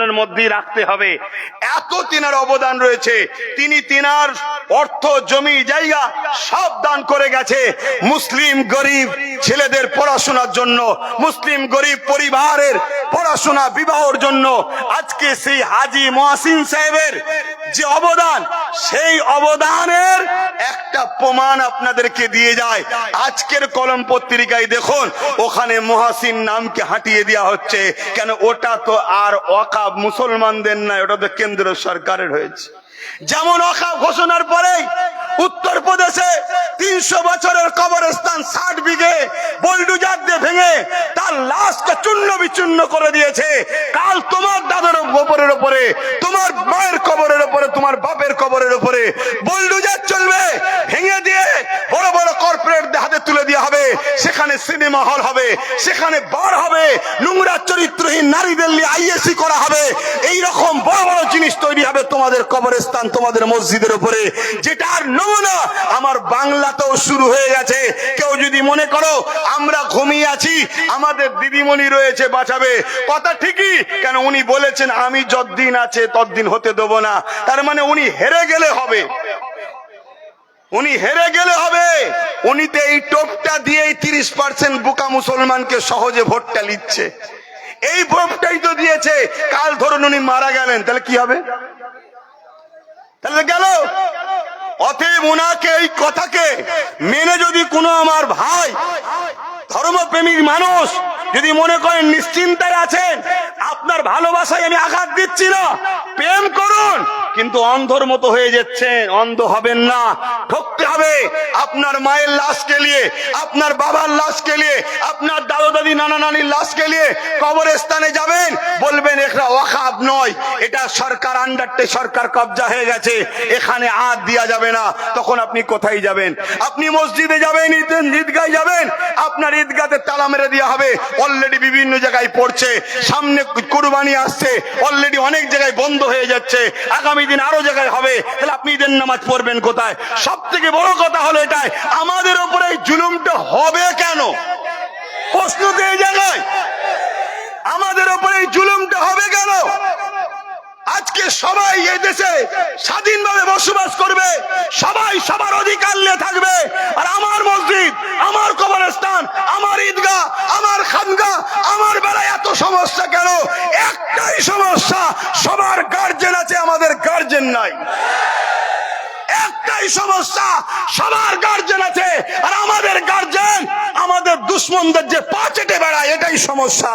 এর মধ্যেই রাখতে হবে। এত তিনার অবদান রয়েছে। তিনি তিনার অর্থ, জমি, জায়গা সব দান করে গেছে। মুসলিম, গরিব ছেলেদের পড়াশোনার জন্য, মুসলিম, গরিব পরিবারের পড়াশোনা, বিবাহর জন্য আজকে সেই হাজি মহাসিন সাহেবের যে অবদান, সেই অবদানের একটা প্রমাণ আপনাদেরকে দিয়ে যায়। আজকের কলম পত্রিকায় দেখুন, ওখানে মহাসিন নামকে হাঁটিয়ে দেওয়া হচ্ছে। কেন ওটা তো আর অকাব মুসলমানদের নয় ওটা তো কেন্দ্র সরকারের হয়েছে। যেমন অখা ঘোষণার পরেই উত্তরপ্রদেশে তিনশো বছরের কবরস্থান ষাট বিঘে বল্ডুজার দিয়ে ভেঙে তার লাশকে চূর্ণ বিচূর্ণ করে দিয়েছে। কাল তোমার দাদার কবরের ওপরে, তোমার মায়ের কবরের ওপরে, তোমার বাপের কবরের ওপরে বল্ডুজার চলবে, ভেঙে দিয়ে বড় বড় কর্পোরেট সিনেমা হল হবে, সেখানে বার হবে, নোংরা চরিত্রহীন নারীদের নিয়ে আইএসি করা হবে। এই রকম বড় বড় জিনিস তৈরি হবে তোমাদের কবরস্থান, তোমাদের মসজিদের উপরে। যেটার নমুনা আমার বাংলাতেও শুরু হয়ে গেছে। কেউ যদি মনে করো, আমরা ঘুমিয়ে আছি, আমাদের দিদিমণি রয়েছে বাঁচাবে। কথা ঠিকই, কেন উনি বলেছেন, আমি যতদিন আছে ততদিন হতে দেবো না। তার মানে উনি হেরে গেলে হবে। উনি হেরে গেলে হবে। উনি তো এই টোপটা দিয়েই তিরিশ পার্সেন্ট বোকা মুসলমানকে সহজে ভোটটা নিচ্ছে। এই ভোটটাই তো দিয়েছে। কাল ধরুন উনি মারা গেলেন, তাহলে কি হবে? তাহলে গেল। অতএব ওনাকে এই কথাকে মেনে যদি কোনো আমার ভাই ধর্মপ্রেমিক মানুষ যদি মনে করেন নিশ্চিন্তায় আছেন, আপনার ভালোবাসায় আমি আঘাত দিচ্ছি না, প্রেম করুন। কিন্তু অন্ধর মতো হয়ে যাচ্ছেন অন্ধ হবেন না। ঠকতে হবে। আপনার মায়ের লাশকে নিয়ে আপনার বাবার লাশকে নিয়ে আপনার দাদা দাদি নানা নানির লাশকে নিয়ে কবরস্থানে যাবেন। বলবেন এটা ওয়াকাব নয়। এটা সরকার আন্ডারটে, সরকার কবজা হয়ে গেছে। এখানে হাত দেওয়া যাবে না। তখন আপনি কোথায় যাবেন? আপনি মসজিদে যাবেন, ঈদ- ঈদগায় যাবেন। আপনার ঈদগাতে তালা মেরে দেওয়া হবে। অলরেডি বিভিন্ন জায়গায় পড়ছে। সামনে কুরবানি আসছে। অলরেডি অনেক জায়গায় বন্ধ হয়ে যাচ্ছে। আগামী দিন আরও জায়গায় হবে। তাহলে আপনি ঈদের নামাজ পড়বেন কোথায়? সব থেকে বড় কথা হলো এটাই। আমাদের উপরে এই জুলুমটা হবে কেন? প্রশ্ন তো এই আমাদের উপরে এই জুলুমটা হবে কেন? আজকে সবাই এই দেশে স্বাধীনভাবে বসবাস করবে। সবাই সবার অধিকার নিয়ে থাকবে। আর আমার মসজিদ, আমার কবরস্থান আমার ঈদগাহ আমার খানগা আমার বেলায় এত সমস্যা কেন একটাই সমস্যা সবার গার্জেন আছে আমাদের গার্জেন নাই একটাই সমস্যা সবার গার্জেন আছে। আর আমাদের গার্জেন আমাদের দুশ্মনদের যে পা চেটে বেড়ায়, এটাই সমস্যা।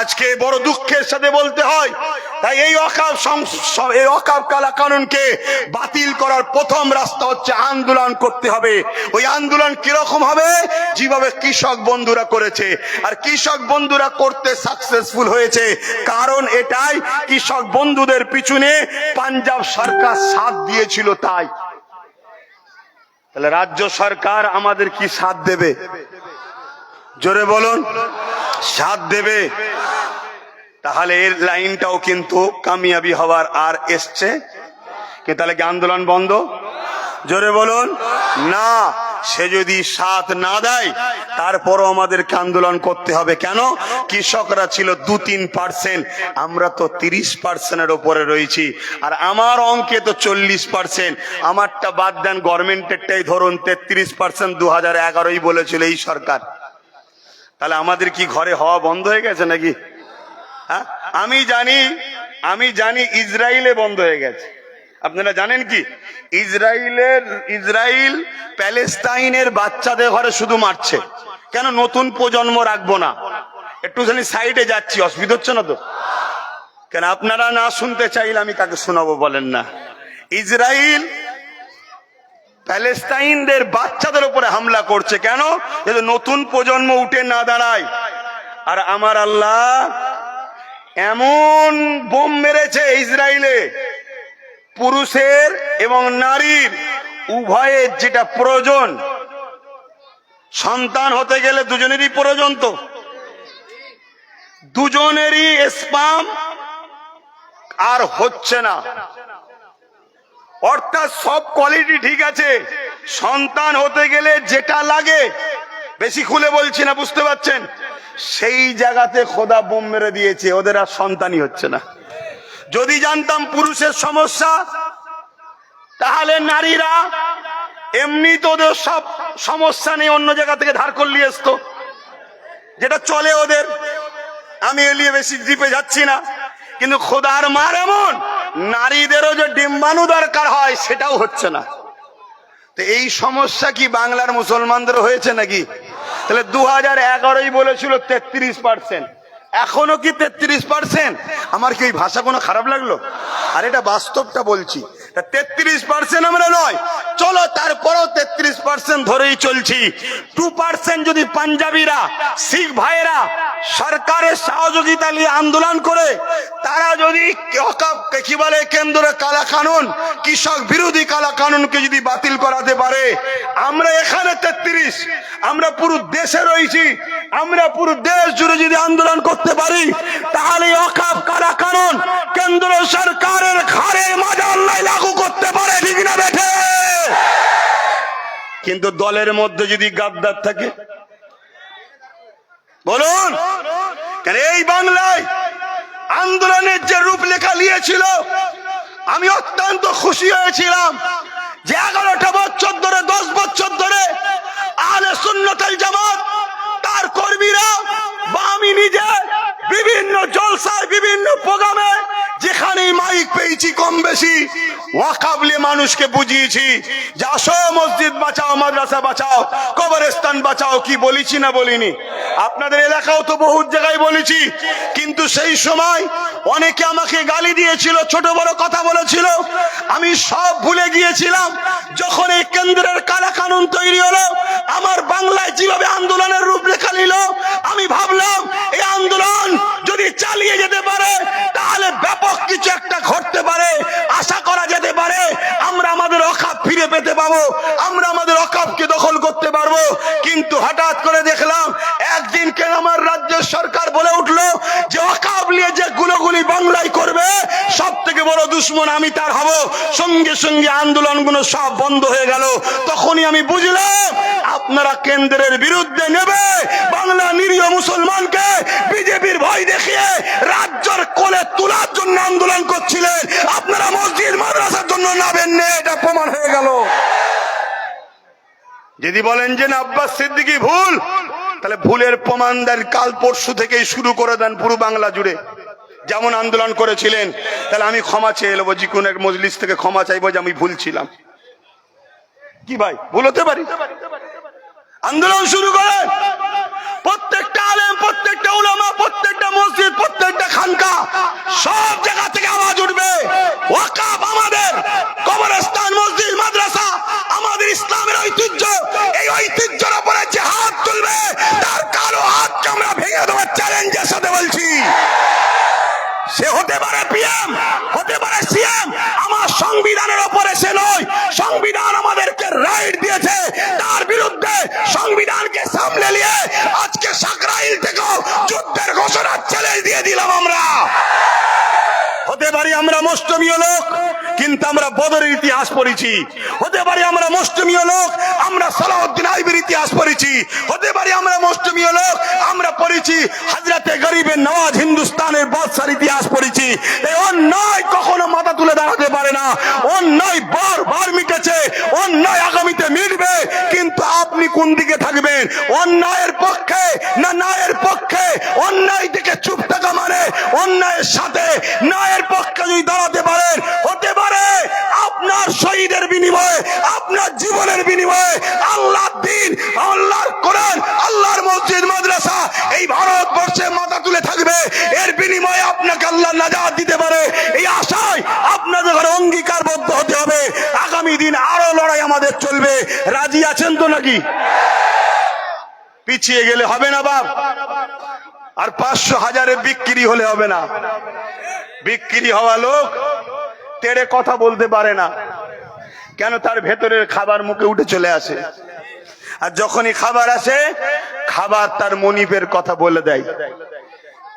আজকে বড় দুঃখের সাথে বলতে হয়, তাই এই অকাব এই অকাব কালা কানুনকে বাতিল করার প্রথম রাস্তা হচ্ছে আন্দোলন করতে হবে। ওই আন্দোলন কীরকম হবে? যেভাবে কৃষক বন্ধুরা করেছে। আর কৃষক বন্ধুরা করতে সাকসেসফুল হয়েছে। কারণ এটাই, কৃষক বন্ধুদের পিছনে পাঞ্জাব সরকার সাথ দিয়েছিল তাই। তাহলে রাজ্য সরকার আমাদের কি সাথ দেবে? জোরে বলুন, সাথ দেবে। তাহলে এর লাইনটাও কিন্তু কামিয়াবি হওয়ার আর এসছে। কে তাহলে কি আন্দোলন বন্ধ? জোরে বলুন, না। সে যদি সাথ না দেয়, তারপরও আমাদেরকে আন্দোলন করতে হবে কেন? কৃষকরা ছিল দু তিন পার্সেন্ট, আমরা তো তিরিশ পার্সেন্টের ওপরে রয়েছি। আর আমার অঙ্কে তো চল্লিশ পার্সেন্ট, আমারটা বাদ দেন গভর্নমেন্টেরটাই ধরুন তেত্রিশ পার্সেন্ট দু হাজার এগারোই বলেছিল এই সরকার। তাহলে আমাদের কি ঘরে হওয়া বন্ধ হয়ে গেছে নাকি? হ্যাঁ? আমি জানি আমি জানি ইসরায়েলে বন্ধ হয়ে গেছে। আপনারা জানেন কি? ইসরায়েলের ইসরায়েল প্যালেস্তাইনের বাচ্চাদের ঘরে শুধু মারছে। কেন? নতুন প্রজন্ম রাখব না। একটুখানি সাইডে যাচ্ছি, অসুবিধা হচ্ছে না তো? কেন? আপনারা না শুনতে চাইলে আমি কাকে শোনাবো বলেন না? ইসরায়েল প্যালেস্তাইনদের বাচ্চাদের উপরে হামলা করছে। কেন? যাতে নতুন প্রজন্ম উঠে না দাঁড়ায়। আর আমার আল্লাহ এমন বোম মেরেছে ইসরায়েলে পুরুষের এবং নারীর, উভয়ের যেটা প্রয়োজন, সন্তান হতে গেলে দুজনেরই প্রয়োজন তো। দুজনেরই স্পাম আর হচ্ছে না। অর্থাৎ সব কোয়ালিটি ঠিক আছে, সন্তান হতে গেলে যেটা লাগে, বেশি খুলে বলছি না, বুঝতে পারছেন? সেই জায়গাতে খোদা বোম মেরে দিয়েছে, ওদের আর সন্তানই হচ্ছে না। যদি জানতাম পুরুষের সমস্যা, তাহলে নারীরা এমনি তো ওদের সব সমস্যা নেই অন্য জায়গা থেকে ধার করলি আসতো যেটা চলে ওদের। আমি এলিয়ে বেশি দ্বীপে যাচ্ছি না। কিন্তু খোদার মার এমন, নারীদেরও যে ডিম্বাণু দরকার হয়, সেটাও হচ্ছে না। তো এই সমস্যা কি বাংলার মুসলমানদের হয়েছে নাকি? তাহলে দু হাজার এগারোই বলেছিল তেত্রিশ পার্সেন্ট। এখনও কি তেত্রিশ পার্সেন্ট আমার কি ওই ভাষা কোনো খারাপ লাগল? আর এটা বাস্তবটা বলছি। তেত্রিশ পার্সেন্ট আমরা নয়। চলো তারপরেও তেত্রিশ পার্সেন্ট ধরেই চলছি। টু পার্সেন্ট যদি পাঞ্জাবিরা, শিখ ভাইয়েরা সরকারের সহযোগিতা নিয়ে আন্দোলন করে, তারা যদি কি বলে, কেন্দ্রে কালা কানুন কৃষক বিরোধী কালা কানুনকে যদি বাতিল করাতে পারে, আমরা এখানে তেত্রিশ। আমরা পুরো দেশে রয়েছি। আমরা পুরো দেশ জুড়ে যদি আন্দোলন করতে পারি, তাহলে অকাপ কালা কানুন কেন্দ্র সরকারের ঘাড়ে মাজার লাই লাগু করতে পারে, ঠিক না বেঠে? কিন্তু দলের মধ্যে যদি গাদ্দার থাকে, বলুন, কেন এই বাংলায় আন্দোলনের যে রূপলেখা নিয়েছিল, আমি অত্যন্ত খুশি হয়েছিলাম যে এগারোটা বছর ধরে, দশ বছর ধরে আলে সুন্নতাল জামাত, তার কর্মীরা বা আমি নিজে বিভিন্ন জলসায় বিভিন্ন প্রোগ্রামে যেখানেই মাইক পেয়েছি কম বেশি, ওয়াকাবলে মানুষকে বুঝিয়েছি যে আসো মসজিদ বাঁচাও, মাদ্রাসা বাঁচাও, কবরস্থান বাঁচাও, কি বলেছি না বলিনি। আপনাদের এলাকাও তো বহু জায়গায় বলেছি, কিন্তু সেই সময় অনেকে আমাকে গালি দিয়েছিল, ছোট বড় কথা বলেছিল। আমি সব ভুলে গিয়েছিলাম, যখন এই কেন্দ্রের কালা কানুন তৈরি হলো, আমার বাংলায় যেভাবে আন্দোলনের রূপরেখা নিল, আমি ভাবলাম, এই আন্দোলন যদি চালিয়ে যেতে পারে, তাহলে ব্যাপক কিছু একটা ঘটতে পারে, আশা করা যেতে পারে, আমরা আমাদের অকাপ ফিরে পেতে পাবো, আমরা আমাদের অকাপকে দখল করতে পারব। কিন্তু হঠাৎ করে দেখলাম একদিন কেন আমার রাজ্যের সরকার বলে উঠল যে অকাপ নিয়ে যে গুলোগুলি বাংলায় করবে সব থেকে বড় দুশ্মন আমি তার হব। সঙ্গে সঙ্গে আন্দোলনগুলো সব বন্ধ হয়ে গেল। তখনই আমি বুঝলাম, আপনারা কেন্দ্রের বিরুদ্ধে নেবে, বাংলা নিরীহ মুসলমানকে বিজেপির ভয় দেখিয়ে রাজ্যের কোলে তোলার জন্য আন্দোলন করছিলেন। আপনারা মসজিদ, মাদ্রাসার জন্য নাবেন না, এটা প্রমাণ হয়ে গেল। যদি বলেন যে না, আব্বাস সিদ্দিকি, ভুল। তাহলে ভুলের প্রমাণ দেন, কাল পরশু থেকেই শুরু করে দেন পুরো বাংলা জুড়ে। যেমন আন্দোলন করেছিলেন, তাহলে আমি ক্ষমা চেয়ে নেব, যে কোনো এক মজলিস থেকে ক্ষমা চাইব যে আমি ভুল ছিলাম। কি ভাই, ভুল হতে পারি? আন্দোলন শুরু করেন। প্রত্যেকটা আলেম, প্রত্যেকটা সব জায়গা থেকে আওয়াজ উঠবে। ওয়াকাব আমাদের কবরস্থান, মসজিদ, মাদ্রাসা, আমাদের ইসলামের ঐতিহ্য। এই ঐতিহ্যের উপরে যে হাত তুলবে তার কালো হাতকে আমরা ভেঙে দেওয়ার চ্যালেঞ্জের সাথে বলছি। সে হতে পারে পিএম হতে পারে সিএম আমার সংবিধানের ওপরে সে নয়। সংবিধান আমাদেরকে রাইট দিয়েছে। তার বিরুদ্ধে সংবিধানকে সামলে নিয়ে আজকে সাকরাইল থেকেও যুদ্ধের ঘোষণা চ্যালেঞ্জ দিয়ে দিলাম আমরা হতে পারি আমরা মুষ্টমীয় লোক, কিন্তু আমরা বদরের ইতিহাস পড়েছি। হতে পারি আমরা মুষ্টমীয় লোক, আমরা সালাউদ্দিন আইবির ইতিহাস পড়েছি। হতে পারি আমরা মুষ্টমীয় লোক, আমরা পড়েছি হাজরাতে গরিবের নওয়াজ হিন্দুস্তানের বাদশার ইতিহাস পড়েছি। এই অন্যায় কখনো মাথা তুলে দাঁড়াতে পারে না। অন্যায় বার বার মিটেছে, অন্যায় আগামীতে মিটবে, কিন্তু কোন দিকে থাকবেন? অন্যায়ের পক্ষে না ন্যায়ের পক্ষে? অন্যায় থেকে চুপ থাকা মানে অন্যায়ের সাথে। ন্যায়ের পক্ষে যদি দাঁড়াতে পারেন, হতে পারে আপনার শহীদের বিনিময়ে, আপনার জীবনের বিনিময়ে। আল্লাহর দিন, আল্লাহর কোরআন, আল্লাহর মসজিদ, মাদ্রাসা, এই ভারতবর্ষে মাথা তুলে থাকবে। এর বিনিময়ে আপনাকে আল্লাহ নাজাত দিতে পারে। এই আশায় আপনাদের ঘরে অঙ্গীকারবদ্ধ হতে হবে। আগামী দিন আরও লড়াই আমাদের চলবে। রাজি আছেন তো নাকি? পিছিয়ে গেলে হবে না বাপ। আর পাঁচশো হাজারে বিক্রি হলে হবে না। বিক্রি হওয়া লোক তেড়ে কথা বলতে পারে না। কেন তার ভেতরের খাবার মুখে উঠে চলে আসে? আর যখনই খাবার আসে, খাবার তার মনিবের কথা বলে দেয়।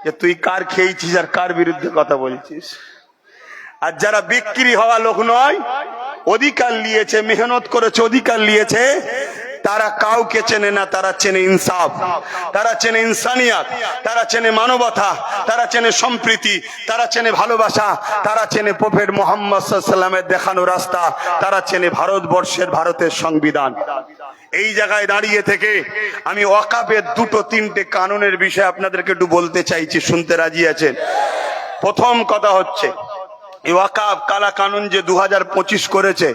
যে তুই কার খেয়েছিস আর কার বিরুদ্ধে কথা বলছিস? আর যারা বিক্রি হওয়া লোক নয়, অধিকার নিয়েছে, মেহনত করেছে, অধিকার নিয়েছে তারা কাউকে চেনে না, তারা চেনে ইনসাফ। তারা চেনে ইনসানিয়াত, তারা চেনে মানবতা, তারা চেনে সম্প্রীতি, তারা চেনে ভালোবাসা, তারা চেনে প্রফেট মোহাম্মদ দেখানো রাস্তা, তারা চেনে ভারতবর্ষের ভারতের সংবিধান। এই জায়গায় দাঁড়িয়ে থেকে আমি ওয়াকাবের দুটো তিনটে কানুনের বিষয়ে আপনাদেরকে একটু বলতে চাইছি, শুনতে রাজি আছেন? প্রথম কথা হচ্ছে ওয়াকাব কালা কানুন যে দু করেছে,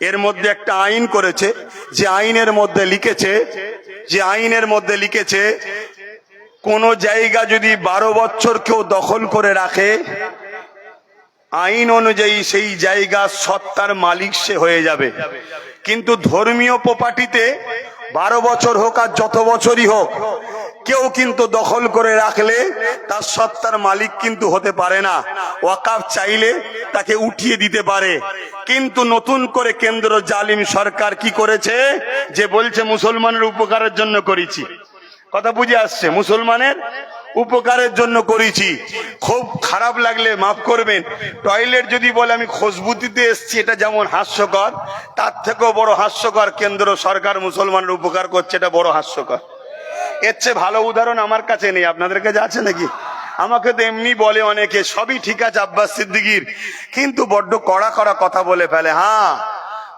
এর মধ্যে একটা আইন করেছে, যে আইনের মধ্যে লিখেছে, যে আইনের মধ্যে লিখেছে, কোন জায়গা যদি বারো বছর কেউ দখল করে রাখে, আইন অনুযায়ী সেই জায়গা সত্তার মালিক সে হয়ে যাবে। কিন্তু ধর্মীয় প্রপার্টিতে বারো বছর হোক আর যত বছরই হোক কেউ কিন্তু দখল করে রাখলে তার সত্তার মালিক কিন্তু হতে পারে না। ওয়াকাফ চাইলে তাকে উঠিয়ে দিতে পারে। কিন্তু নতুন করে কেন্দ্র জালিম সরকার কি করেছে? যে বলছে, মুসলমানের উপকারের জন্য করেছি। কথা বুঝে আসছে, মুসলমানের উপকারের জন্য করেছি। খুব খারাপ লাগলে মাফ করবেন। টয়লেট যদি বলে, আমি খুশবু দিতে এসছি, এটা যেমন হাস্যকর, তার থেকেও বড় হাস্যকর কেন্দ্র সরকার মুসলমানের উপকার করছে, এটা বড় হাস্যকর। এর চেয়ে ভালো উদাহরণ আমার কাছে নেই। আপনাদের কাছে আছে নাকি? আমাকে তো এমনি বলে অনেকে, সবই ঠিক আছে আব্বাস সিদ্দিকির। কিন্তু বড্ড কড়া কড়া কথা বলে ফেলে। হ্যাঁ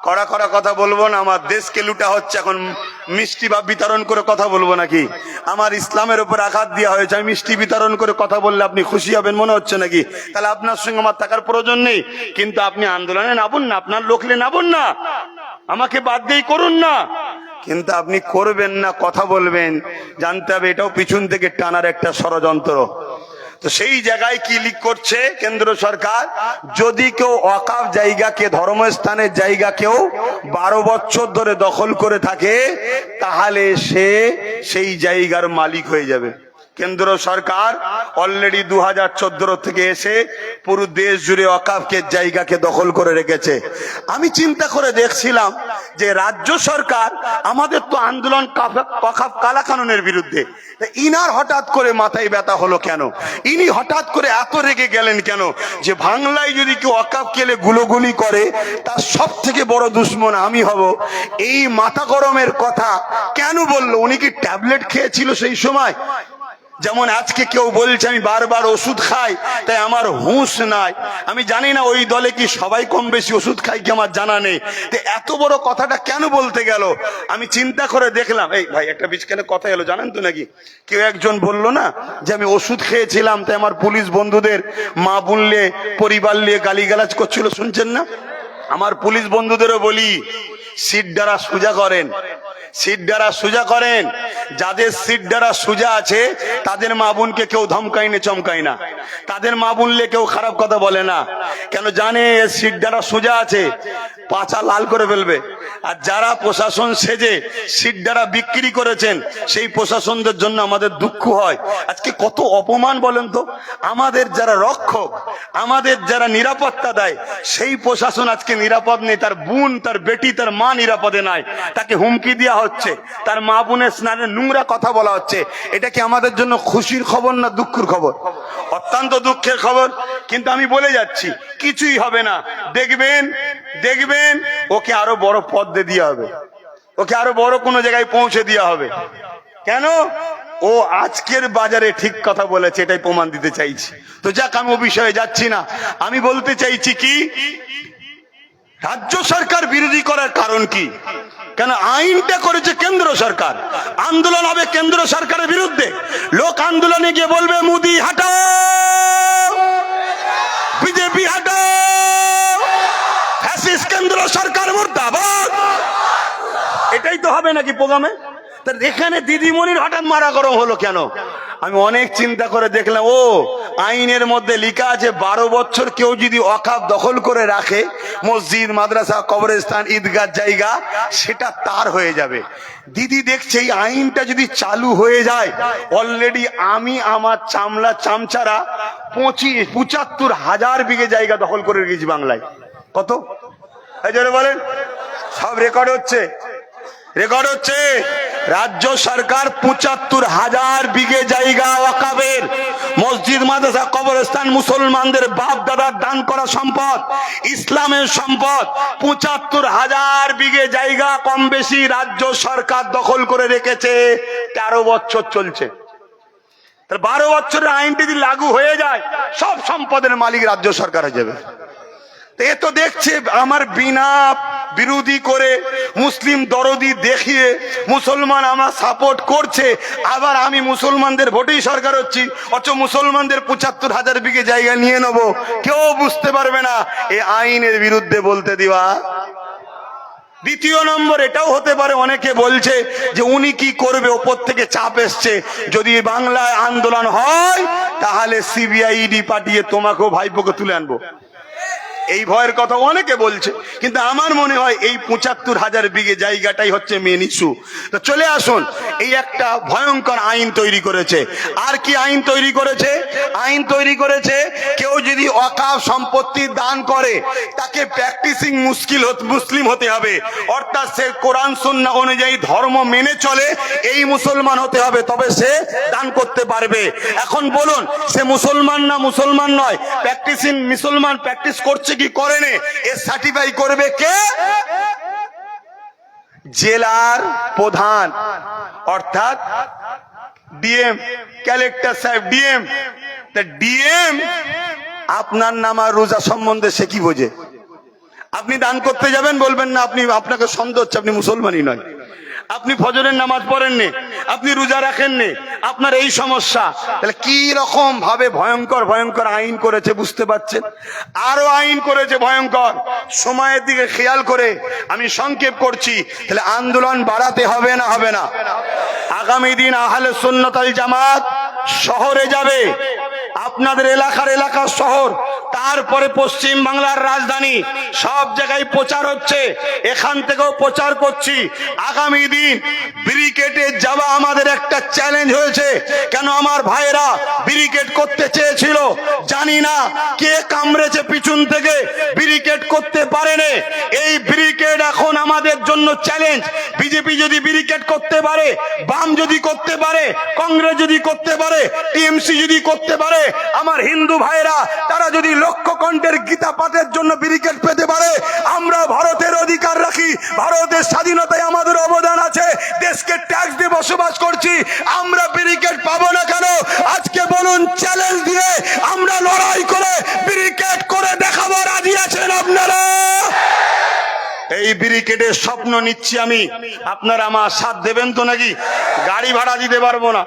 কড়া কড়া কথা বলব না, আমার দেশকে লুটা হচ্ছে এখন। মিষ্টি বা বিতরণ করে কথা বলব নাকি? আমার ইসলামের উপর আঘাত দেওয়া হয়েছে, আমি মিষ্টি বিতরণ করে কথা বললে আপনি খুশি হবেন মনে হচ্ছে নাকি? তাহলে আপনার সঙ্গে আমার থাকার প্রয়োজন নেই। কিন্তু আপনি আন্দোলনে নামুন না, আপনার লোকলে নামুন না। আমাকে বাদ দিয়েই করুন না। কিন্তু আপনি করবেন না, কথা বলবেন। জানতে হবে এটাও পিছন থেকে টানার একটা ষড়যন্ত্র। তো সেই জায়গায় কি লিক করছে কেন্দ্র সরকার? যদি কেউ অকাপ জায়গাকে, ধর্মস্থানের জায়গা কেউ বারো বছর ধরে দখল করে থাকে, তাহলে সে সেই জায়গার মালিক হয়ে যাবে। কেন্দ্র সরকার অলরেডি দু হাজার চোদ্দ থেকে এসে পুরো দেশ জুড়ে অকাপকে জায়গাকে দখল করে রেখেছে। আমি চিন্তা করে দেখছিলাম যে রাজ্য সরকার আমাদের তো আন্দোলন কাফ- অকাপ কালাকানুনের বিরুদ্ধে। ইনার হঠাৎ করে মাথায় ব্যথা হলো কেন? ইনি হঠাৎ করে এত রেগে গেলেন কেন? যে বাংলায় যদি কেউ অকাপ কেলে গুলোগুলি করে, তার সব থেকে বড় দুশ্মন আমি হব। এই মাথা গরমের কথা কেন বলল? উনি কি ট্যাবলেট খেয়েছিল সেই সময়? যেমন আজকে কেউ বলছে, আমি বারবার ওষুধ খাই, তাই আমার হুঁশ নাই। আমি জানি না ওই দলে কি সবাই কম বেশি ওষুধ খাই কি আমার জানা নেই। তো এত বড় কথাটা কেন বলতে গেল? আমি চিন্তা করে দেখলাম, এই ভাই, একটা বিচখানে কথা এলো, জানেন তো নাকি? কেউ একজন বলল না যে, আমি ওষুধ খেয়েছিলাম, তাই আমার পুলিশ বন্ধুদের মা বললে পরিবার নিয়ে গালিগালাজ করছিল, শুনছেন না? আমার পুলিশ বন্ধুদেরও বলি, সিট দ্বারা সোজা করেন। সিট দ্বারা সোজা করেন। যাদের সিট দ্বারা সোজা আছে, তাদের মা বোনকে কেউ ধমকাই না চমকাই না। তাদের মা বোনলে কেউ খারাপ কথা বলে না। কেন জানে সিট দ্বারা সোজা আছে? পাছা লাল করে ফেলবে। আর যারা প্রশাসন সেজে সিট বিক্রি করেছেন, সেই প্রশাসনদের জন্য আমাদের দুঃখ হয়। আজকে কত অপমান বলেন তো? আমাদের যারা রক্ষক, আমাদের যারা নিরাপত্তা দেয়, সেই প্রশাসন আজকে নিরাপদ নেই। তার বোন, তার বেটি, তার মা নিরাপদে নাই। তাকে হুমকি দেওয়া হচ্ছে। তার মা বোনের স্নানে নোংরা কথা বলা হচ্ছে। এটা কি আমাদের জন্য খুশির খবর না দুঃখের খবর? অত্যন্ত দুঃখের খবর। কিন্তু আমি বলে যাচ্ছি, কিছুই হবে না। দেখবেন দেখবেন, ওকে আরও বড় পদ দিয়ে হবে। ওকে আরও বড় কোনো জায়গায় পৌঁছে দেওয়া হবে। কেন? ও আজকের বাজারে ঠিক কথা বলেছে, এটাই প্রমাণ দিতে চাইছি। তো যাক, আমি ও বিষয়ে যাচ্ছি না। আমি বলতে চাইছি কি? রাজ্য সরকার বিরোধী করার কারণ কি? কেন আইনটা করেছে কেন্দ্র সরকার? আন্দোলন হবে কেন্দ্র সরকারের বিরুদ্ধে। লোক আন্দোলনে গিয়ে বলবে, মুদি, হাটাও। বিজেপি ফ্যাসিস্ট কেন্দ্র সরকার মুর্দাবাদ। এটাই তো হবে নাকি প্রোগ্রামে? এখানে দিদিমণির হঠাৎ মারা গরম হলো কেন? আমি অনেক চিন্তা করে দেখলাম, ও আইনের মধ্যে লেখা আছে, বারো বছর কেউ যদি অকাপ দখল করে রাখে, মসজিদ, মাদ্রাসা, কবরস্থান, ঈদগাহ জায়গা, সেটা তার হয়ে যাবে। দিদি দেখছে এই আইনটা যদি চালু হয়ে যায় অলরেডি আমি আমার চামলা চামচারা পঁচিশ, পঁচাত্তর হাজার বিঘে জায়গা দখল করে রেখেছি বাংলায়। কত? বলেন। সব রেকর্ড হচ্ছে। রেকর্ড হচ্ছে। রাজ্য সরকার পঁচাত্তর হাজার বিঘে জায়গা ওয়াকাবের। মসজিদ, মাদ্রাসা, কবরস্থান, মুসলমানদের বাপ দাদার দান করা সম্পদ, ইসলামের সম্পদ। পঁচাত্তর হাজার বিঘে জায়গা কম বেশি রাজ্য সরকার দখল করে রেখেছে। তেরো বছর চলছে। বারো বছরের আইনটি যদি লাগু হয়ে যায়, সব সম্পদের মালিক রাজ্য সরকার হয়ে যাবে এ তো দেখছে, আমার বিনা বিরোধী করে মুসলিম দরদি দেখিয়ে মুসলমান আমার সাপোর্ট করছে, আবার আমি মুসলমানদের ভোটেই সরকার হচ্ছি, অথচ মুসলমানদের পঁচাত্তর হাজার বিঘে জায়গা নিয়ে নেব। কেউ বুঝতে পারবে না, এ আইনের বিরুদ্ধে বলতে দিবা। দ্বিতীয় নম্বর, এটাও হতে পারে, অনেকে বলছে যে উনি কি করবে, ওপর থেকে চাপ এসছে। যদি বাংলায় আন্দোলন হয়, তাহলে সিবিআই ইডি পাঠিয়ে তোমাকেও ভাইপোকে তুলে আনব। এই ভয়ের কথা অনেকে বলছে, কিন্তু আমার মনে হয় এই পঁচাত্তর হাজার বিঘে জায়গাটাই হচ্ছে মেন ইস্যু তো চলে আসুন, এই একটা ভয়ঙ্কর আইন তৈরি করেছে। আর কি আইন তৈরি করেছে? আইন তৈরি করেছে, কেউ যদি অকাপ সম্পত্তি দান করে, তাকে প্র্যাকটিসিং মুশকিল মুসলিম হতে হবে। অর্থাৎ সে কোরআন সুন্না অনুযায়ী ধর্ম মেনে চলে, এই মুসলমান হতে হবে, তবে সে দান করতে পারবে। এখন বলুন, সে মুসলমান না মুসলমান নয়? প্র্যাকটিসিং মুসলমান প্র্যাকটিস করছে কি করেনি এ সার্টিফাই করবে কে? জেলার প্রধান। অর্থাৎ ডিএম কালেক্টর সাহেব, ডিএম। তা ডিএম আপনার নাম আর রোজা সম্বন্ধে সে কি বোঝে? আপনি দান করতে যাবেন, বলবেন না, আপনি আপনাকে সন্দেহ হচ্ছে, আপনি মুসলমানই নয়। আপনি ফজরের নামাজ পড়েননি, আপনি রোজা রাখেননি, আপনার এই সমস্যা। তাহলে কি রকম ভাবে ভয়ঙ্কর ভয়ঙ্কর আইন করেছে বুঝতে পারছেন? আরও আইন করেছে ভয়ঙ্কর। সময়ের দিকে খেয়াল করে আমি সংক্ষেপ করছি। তাহলে আন্দোলন বাড়াতে হবে না হবে না? আগামী দিন আহলে সুন্নতাল জামাত শহরে যাবে। আপনাদের এলাকার এলাকার শহর, তারপরে পশ্চিম বাংলার রাজধানী, সব জায়গায় প্রচার হচ্ছে, এখান থেকেও প্রচার করছি। আগামী দিন ব্রিকেটে যাওয়া আমাদের একটা চ্যালেঞ্জ হয়েছে, কেন আমার ভাইয়েরা ব্রিকেট করতে চেয়েছিল, জানি না কে কামড়েছে পিছন থেকে ব্রিকেট করতে পারেনি। এই ব্রিকেট এখন আমাদের জন্য চ্যালেঞ্জ, বিজেপি যদি ব্রিকেট করতে পারে, বাম যদি করতে পারে, কংগ্রেস যদি করতে পারে, টিএমসি যদি করতে পারে আমার হিন্দু ভাইরা তারা যদি লক্ষ্য কণ্ঠের গীতা পাঠের জন্য ব্রিকেট পেতে পারে, আমরা ভারতের অধিকার রাখি, ভারতের স্বাধীনতায় আমাদের অবদান আছে, দেশকে ট্যাক্স দিয়ে বসবাস করছি, আমরা ব্রিকেট পাবো না কেন? আজকে বলুন চ্যালেঞ্জ দিয়ে আমরা লড়াই করে ব্রিকেট করে দেখাবো, রাজি আছেন আপনারা? এই ব্রিকেটের স্বপ্ন নিচ্ছি আমি। আপনারা আমার সাথ দেবেন তো নাকি? গাড়ি ভাড়া দিতে পারব না।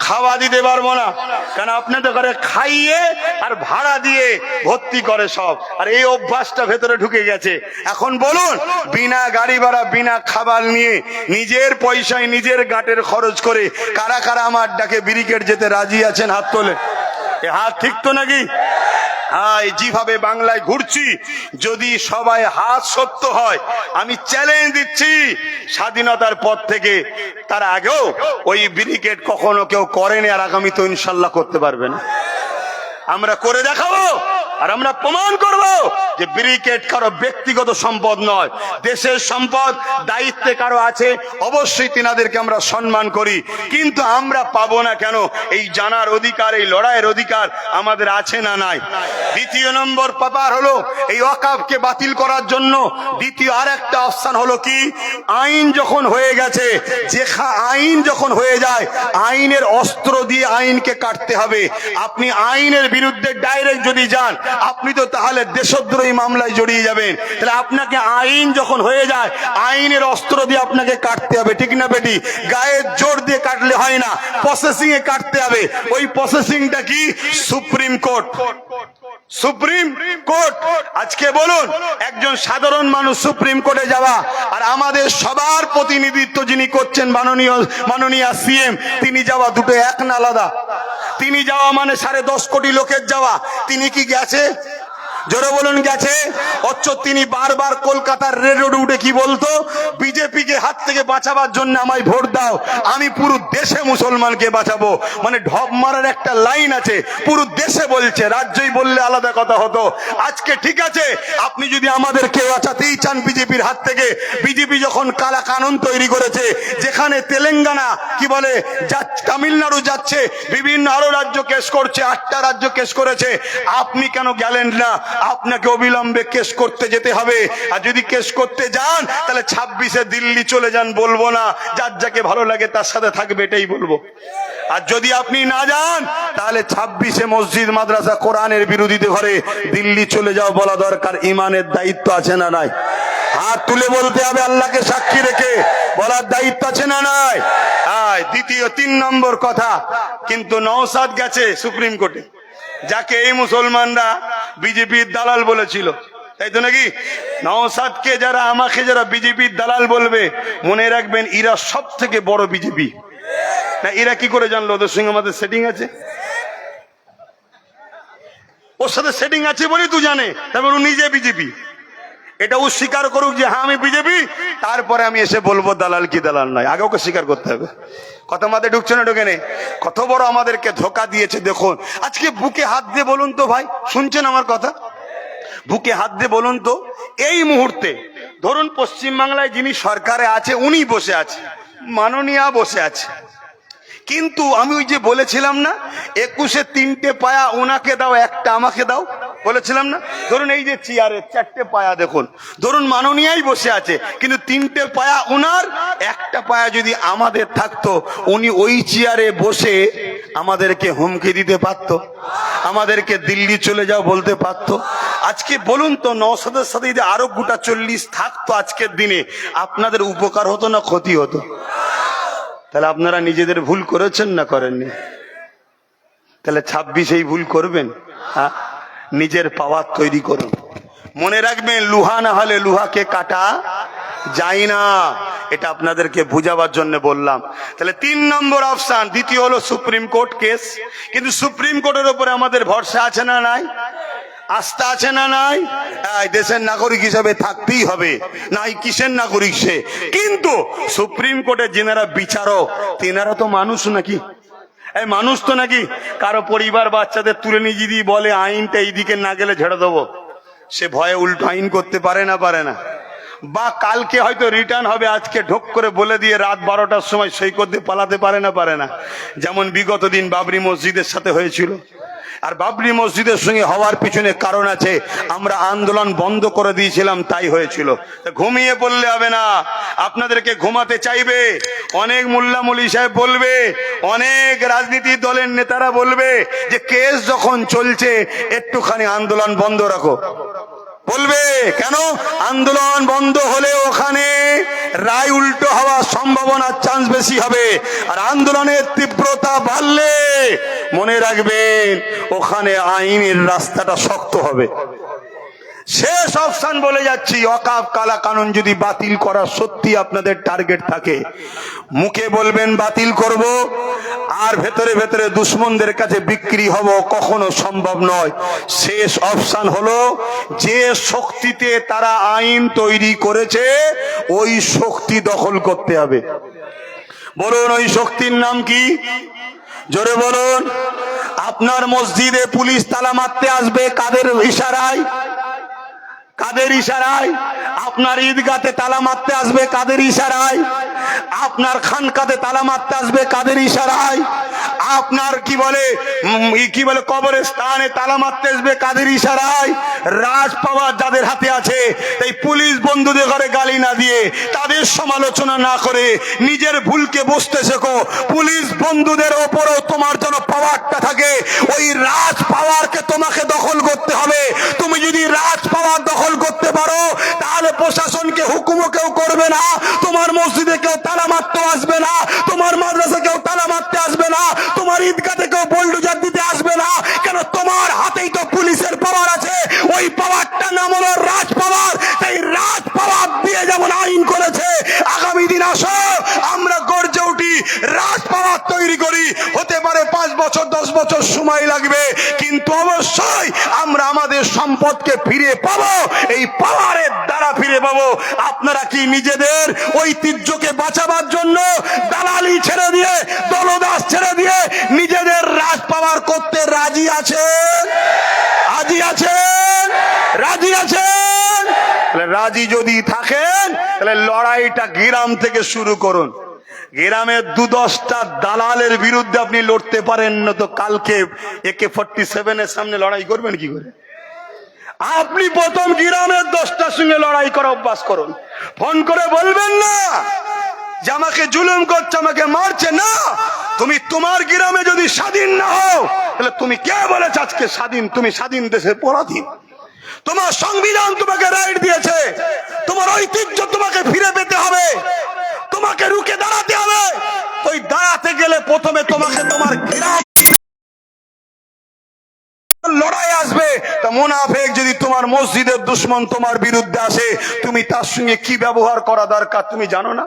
খাওয়া দিতে পারব না। কেন আপনাদের ঘরে খাইয়ে আর ভাড়া দিয়ে ভর্তি করে সব। আর এই অভ্যাসটা ভেতরে ঢুকে গেছে। এখন বলুন, বিনা গাড়ি ভাড়া, বিনা খাবার নিয়ে নিজের পয়সায় নিজের গাঁটের খরচ করে কারা কারা আমার ডাকে ব্রিকেট যেতে রাজি আছেন হাত তোলে? এ হাত ঠিক তো নাকি? হ্যাঁ যেভাবে বাংলায় ঘুরছি, যদি সবাই হাত সত্য হয়, আমি চ্যালেঞ্জ দিচ্ছি। স্বাধীনতার পর থেকে তার আগেও ওই ব্রিকেট কখনো কেউ করেনি, আর আগামী তো ইনশাল্লাহ করতে পারবে না। আমরা করে দেখাবো। আর আমরা প্রমাণ করব যে ব্রিকেট কারও ব্যক্তিগত সম্পদ নয়। দেশের সম্পদ, দায়িত্বে কারও আছে, অবশ্যই তিনাদেরকে আমরা সম্মান করি। কিন্তু আমরা পাবো না কেন? এই জানার অধিকার, এই লড়াইয়ের অধিকার আমাদের আছে না নাই। দ্বিতীয় নম্বর পাপার হলো এই অকাবকে বাতিল করার জন্য। দ্বিতীয় আর একটা অপশন হলো কি? আইন যখন হয়ে গেছে, যেখা আইন যখন হয়ে যায়, আইনের অস্ত্র দিয়ে আইনকে কাটতে হবে। আপনি আইনের বিরুদ্ধে ডাইরেক্ট যদি যান আপনি তো তাহলে দেশদ্রোহী মামলায় জড়িয়ে যাবেন। তাহলে আপনাকে আইন যখন হয়ে যায়, আইনের অস্ত্র দিয়ে আপনাকে কাটতে হবে, ঠিক না বেটি? গায়ের জোর দিয়ে কাটলে হয় না প্রসেসিং এ কাটতে হবে। ওই প্রসেসিংটা কি? Supreme court. সুপ্রিম কোর্ট, আজকে বলুন, একজন সাধারণ মানুষ সুপ্রিম কোর্টে যাওয়া, আর আমাদের সবার প্রতিনিধিত্ব যিনি করছেন মাননীয় মাননীয় সিএম, তিনি যাওয়া দুটো এক না আলাদা। তিনি যাওয়া মানে সাড়ে দশ কোটি লোকের যাওয়া। তিনি কি গেছে? জোরে বলুন গেছে। অথচ তিনি বারবার কলকাতার রেড রোড উঠে কি বলতো? বিজেপিকে হাত থেকে বাঁচাবার জন্য আমায় ভোট দাও। আমি পুরো দেশে মুসলমানকে বাঁচাবো। মানে ঢপ মারার একটা লাইন আছে। পুরো দেশে বলছে, রাজ্যই বললে আলাদা কথা হতো। আজকে ঠিক আছে, আপনি যদি আমাদের কেউ বাঁচাতেই চান বিজেপির হাত থেকে, বিজেপি যখন কালা কানুন তৈরি করেছে, যেখানে তেলেঙ্গানা, কি বলে যা- তামিলনাড়ু যাচ্ছে, বিভিন্ন আরও রাজ্য কেস করছে, আটটা রাজ্য কেস করেছে, আপনি কেন গেলেন না? আপনাকে অবিলম্বে কেস করতে যেতে হবে। আর যদি কেস করতে যান, তাহলে ছাব্বিশে দিল্লি চলে যান, বলব না। যার যাকে ভালো লাগে, তার সাথে থাকবে, এটাই বলব। আর যদি আপনি না যান, তাহলে ছাব্বিশে মসজিদ, মাদ্রাসা, কোরআনের বিরোধীতে ঘরে দিল্লি চলে যাও বলা দরকার। ইমানের দায়িত্ব আছে না নাই? হাত তুলে বলতে হবে আল্লাহকে সাক্ষী রেখে। বলার দায়িত্ব আছে না নাই? দ্বিতীয়, তিন নম্বর কথা। কিন্তু নওসাদ গেছে সুপ্রিম কোর্টে। যাকে এই মুসলমানরা বিজেপির দালাল বলেছিল। তাই তো নাকি? নওসাদকে যারা, আমাকে যারা বিজেপির দালাল বলবে, মনে রাখবেন ইরা সব থেকে বড় বিজেপি। না, এরা কি করে জানলো? ওদের সঙ্গে আমাদের সেটিং আছে? ওর সাথে সেটিং আছে বলেই তুই জানে। তারপর ও নিজে বিজেপি। এটা ও স্বীকার করুক যে হ্যাঁ আমি বিজেপি, তারপরে আমি এসে বলব দালাল কি দালাল নয়। আগে ওকে স্বীকার করতে হবে। কথা মাথায় ঢুকছে না, ঢুকে নেই। কত বড় আমাদেরকে ধোকা দিয়েছে, দেখুন। আজকে বুকে হাত দিয়ে বলুন তো ভাই, শুনছেন আমার কথা? বুকে হাত দিয়ে বলুন তো, এই মুহূর্তে, ধরুন পশ্চিমবাংলায় যিনি সরকারে আছে, উনি বসে আছে, মাননীয়া বসে আছে। কিন্তু আমি ওই যে বলেছিলাম না, একুশে তিনটে পায়া ওনাকে দাও, একটা আমাকে দাও, বলেছিলাম না? ধরুন এই যে চেয়ারে চারটে পায়া দেখুন, ধরুন মাননীয়াই বসে আছে, কিন্তু তিনটে পায়া ওনার একটা পায়া যদি আমাদের থাকতো, উনি ওই চেয়ারে বসে আমাদেরকে হুমকি দিতে পারতো, আমাদেরকে দিল্লি চলে যাও বলতে পারতো। আজকে বলুন তো নসাদের সাথে যদি আরও গোটা চল্লিশ থাকতো আজকের দিনে, আপনাদের উপকার হতো না ক্ষতি হতো? তাহলে আপনারা নিজেদের ভুল করেছেন না করেননি? তাহলে ছাব্বিশ এই ভুল করবেন? হ্যাঁ? নিজের পাওয়ার তৈরি করুন। মনে রাখবেন, লুহা না হলে লুহাকে কাটা যায় না। এটা আপনাদেরকে বুঝাবার জন্য বললাম। তাহলে তিন নম্বর অপশান, দ্বিতীয় হলো সুপ্রিম কোর্ট কেস। কিন্তু সুপ্রিম কোর্টের উপরে আমাদের ভরসা আছে না নাই? আস্থা আছে না নাই? দেশের নাগরিক হিসাবে থাকতেই হবে। নাই, কিসের নাগরিক সে? কিন্তু সুপ্রিম কোর্টে যেনারা বিচারক, তেনারা তো মানুষ নাকি? এই মানুষ তো নাকি? কারও পরিবার বাচ্চাদের তুলে নিয়ে যদি বলে আইনটা এইদিকে না গেলে ঝেড়ে দেবো। সে ভয়ে উল্টো আইন করতে পারে না পারে না। বা কালকে হয়তো রিটার্ন হবে, আজকে ঢোক করে বলে দিয়ে রাত বারোটার সময় সৈকত দিয়ে পালাতে পারে না পারে না। যেমন বিগত দিন বাবরি মসজিদের সাথে হয়েছিল। আর বাবরি মসজিদের সঙ্গে হওয়ার পিছনে কারণ আছে। আমরা আন্দোলন বন্ধ করে দিয়েছিলাম, তাই হয়েছিল। ঘুমিয়ে পড়লে হবে না। আপনাদেরকে ঘুমাতে চাইবে। অনেক মোল্লা মলি সাহেব বলবে, অনেক রাজনীতি দলের নেতারা বলবে যে, কেস যখন চলছে, একটুখানি আন্দোলন বন্ধ রাখো। বলবে, কেন? আন্দোলন বন্ধ হলে ওখানে রায় উল্টো হওয়ার সম্ভাবনার চান্স বেশি হবে। আর আন্দোলনের তীব্রতা বাড়লে মনে রাখবেন, ওখানে আইনের রাস্তাটা শক্ত হবে। শেষ অপশান বলে যাচ্ছি, অকাপ কালা কানুন যদি বাতিল করা সত্যি আপনাদের টার্গেট থাকে। মুখে বলবেন, বাতিল করব, আর ভেতরে ভেতরে দুশ্মনদের কাছে বিক্রি হব কখনো সম্ভব নয়। শেষ অপশান হলো, যে শক্তিতে তারা আইন তৈরি করেছে, ওই শক্তি দখল করতে হবে। বলুন, ওই শক্তির নাম কি? জোরে বলুন, আপনার মসজিদে পুলিশ তালা মারতে আসবে, কাদের ইশারায়? কাদের ইশারায়? আপনার ঈদগাতে তালা মারতে আসবে কাদের ইশারায়? আপনার খানকাতে তালা মারতে আসবে কাদের ইশারায়? আপনার কি বলে কি বলে, কবরস্থানে তালা মারতে আসবে কাদের ইশারায়? রাজ পাওয়ার যাদের হাতে আছে এই পুলিশ বন্ধুদের ঘরে গালি না দিয়ে তাদের সমালোচনা না করে নিজের ভুলকে বুঝতে শেখো। পুলিশ বন্ধুদের ওপরও তোমার যেন পাওয়ারটা থাকে, ওই রাজ পাওয়ারকে তোমাকে দখল করতে হবে। তুমি যদি রাজ পাওয়ার দখল করতে পারো, তাহলে প্রশাসনকে হুকুমও কেউ করবে না, তোমার মসজিদে কেউ তালা মারতে আসবে না, তোমার মাদ্রাসা কেউ তালা মারতে আসবে না, তোমার ঈদগাতে কেউ বোল্ডুজার দিতে আসবে না, কেন তোমার হাতেই তো পুলিশের পাওয়ার আছে, ওই পাওয়ারটা নাম হলো রাজ পাওয়ার তাই রাজ পাওয়ার দিয়ে যেমন আইন করেছে, আগামী দিন আসো, আমরা গর্জে উঠি, রাজ পাওয়ার তৈরি করি, হতে পারে পাঁচ বছর, দশ বছর সময় লাগবে, কিন্তু অবশ্যই আমরা সম্পদকে ফিরে পাবো, এই পাওয়ারের দ্বারা ফিরে পাবো। আপনারা কি নিজেদের ঐতিহ্যকে বাঁচাবার জন্য দালালি ছেড়ে দিয়ে, দলদাস ছেড়ে দিয়ে নিজেদের রাজ পাওয়ার করতে রাজি আছেন? রাজি আছেন? রাজি আছেন? রাজি যদি থাকেন, তাহলে লড়াইটা গ্রাম থেকে শুরু করুন। গ্রামের দু দশটা দালালের বিরুদ্ধে আপনি লড়তে পারেন না তো কালকে একে ফোর্টি সেভেনের সামনে লড়াই করবেন কি করে? আপনি প্রথম গ্রামের দশটার সঙ্গে লড়াই করা অভ্যাস করুন। ফোন করে বলবেন না যে আমাকে জুলুম করছে, আমাকে মারছে। না, তুমি তোমার গ্রামে যদি স্বাধীন না হও, তাহলে তুমি কে বলেছ আজকে স্বাধীন? তুমি স্বাধীন দেশে পরাধীন। তোমার সংবিধান তোমাকে রাইট দিয়েছে। তোমার ঐতিহ্য তোমাকে ফিরে পেতে হবে। তোমাকে রুখে দাঁড়াতে হবে। ওই দাঁড়াতে গেলে প্রথমে তোমাকে তোমার গ্রাম লড়াই আসবে, তা মোনাফেক যদি তোমার মসজিদের দুশ্মন তোমার বিরুদ্ধে আসে, তুমি তার সঙ্গে কি ব্যবহার করা দরকার তুমি জানো না?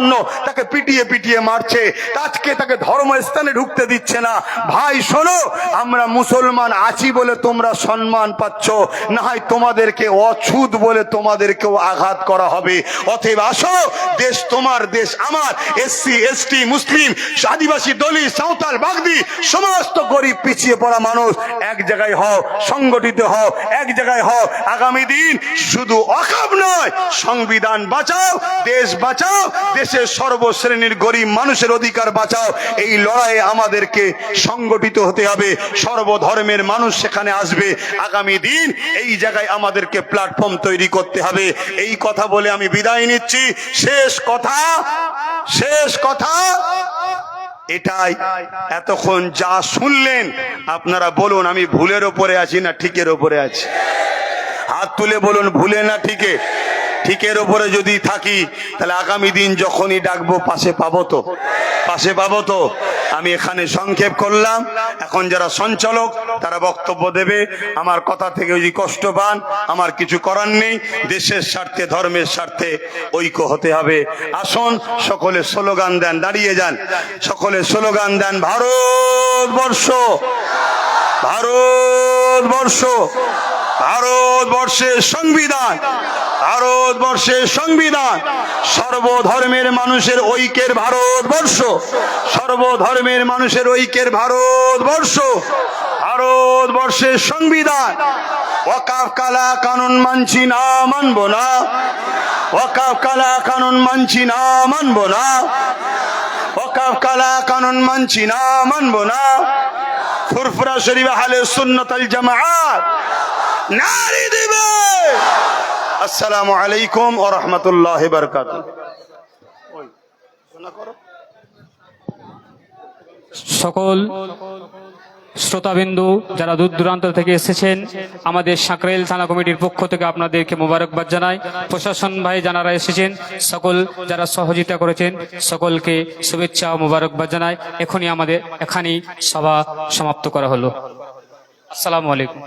তাকে পিটিয়ে পিটিয়ে মারছে। আজকে তাকে ধর্মস্থানে ঢুকতে দিচ্ছে না। ভাই, শোনো, আমরা মুসলমান আছি বলে তোমরা সম্মান পাচ্ছ। না হয় তোমাদেরকে অছুত বলে তোমাদেরকেও আঘাত করা হবে। অতএব আসো, দেশ তোমার, দেশ আমার। SC, ST, Muslim, Adivasi, Dalit, Santhal, Bagdi, সমস্ত গরিব, পিছিয়ে পড়া মানুষ, এক জায়গায় হও, সংগঠিত হও, এক জায়গায় হও। আগামী দিন শুধু অকাব নয়, সংবিধান বাঁচাও, দেশ বাঁচাও দেশের সর্বশ্রেণীর গরিব মানুষের অধিকার বাঁচাও। এই লড়াইয়ে আমাদেরকে সংগঠিত হতে হবে। সর্বধর্মের মানুষ সেখানে আসবে। আগামী দিন এই জায়গায় আমাদেরকে প্ল্যাটফর্ম তৈরি করতে হবে। এই কথা বলে আমি বিদায় নিচ্ছি। শেষ কথা শেষ কথা, এটাই। এতক্ষণ যা শুনলেন, আপনারা বলুন, আমি ভুলের ওপরে আছি না ঠিকের ওপরে আছি? হাত তুলে বলুন, ভুলে না ঠিকে? ঠিকের ওপরে যদি থাকি, তাহলে আগামী দিন যখনই ডাকবো, পাশে পাবো তো। পাশে পাবো তো। আমি এখানে সংক্ষেপ করলাম। এখন যারা সঞ্চালক, তারা বক্তব্য দেবে। আমার কথা থেকে যদি কষ্ট পান, আমার কিছু করার নেই। দেশের স্বার্থে, ধর্মের স্বার্থে ঐক্য হতে হবে। আসুন, সকলে স্লোগান দেন, দাঁড়িয়ে যান। সকলে স্লোগান দেন, ভারতবর্ষ! ভারতবর্ষ! ভারতবর্ষের সংবিধান! ভারতবর্ষের সংবিধান। সর্বধর্মের মানুষের ঐক্যের ভারতবর্ষ। সর্বধর্মের মানুষের ঐক্যের ভারতবর্ষ। ভারতবর্ষের সংবিধান। ওয়াকাফ কালা কানুন মানছি না, মানবো না। ওয়াকাফ কালা কানুন মানছি না, মানবো না। ওয়াকাফ কালা কানুন মানছি না, মানবো না। ফুরফুরা শরীফ আহলে সুন্নাত আল জামাআত নারী দিবে আসসালামু আলাইকুম ওয়া রাহমাতুল্লাহি ওয়া বারাকাতুহু সকল শ্রোতাবিন্দু যারা দূর দূরান্ত থেকে এসেছেন, আমাদের সাঁকরেল থানা কমিটির পক্ষ থেকে আপনাদেরকে মোবারকবাদ জানাই। প্রশাসন ভাই যারা এসেছেন, সকল যারা সহযোগিতা করেছেন, সকলকে শুভেচ্ছা ও মোবারকবাদ জানাই। এখনই আমাদের এখানেই সভা সমাপ্ত করা হলো। আসসালামু আলাইকুম।